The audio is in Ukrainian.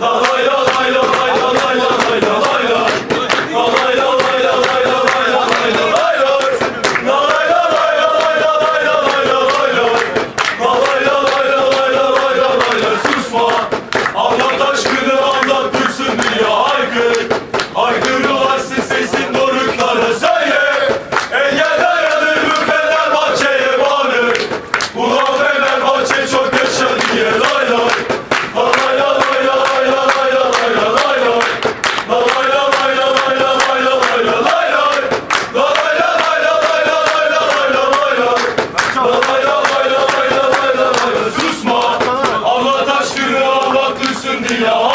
Малою know